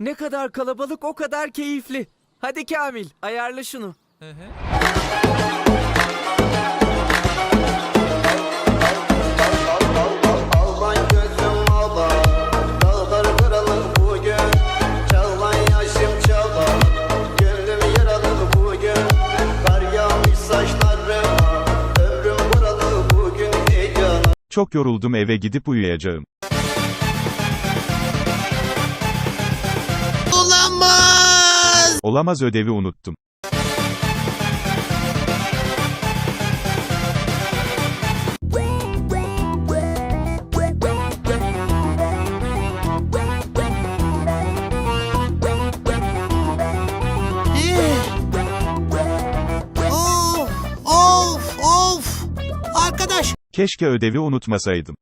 Ne kadar kalabalık o kadar keyifli. Hadi Kamil ayarla şunu. Çok yoruldum eve gidip uyuyacağım. Olamaz Olamaz ödevi unuttum. Of of of. Arkadaş Keşke ödevi unutmasaydım.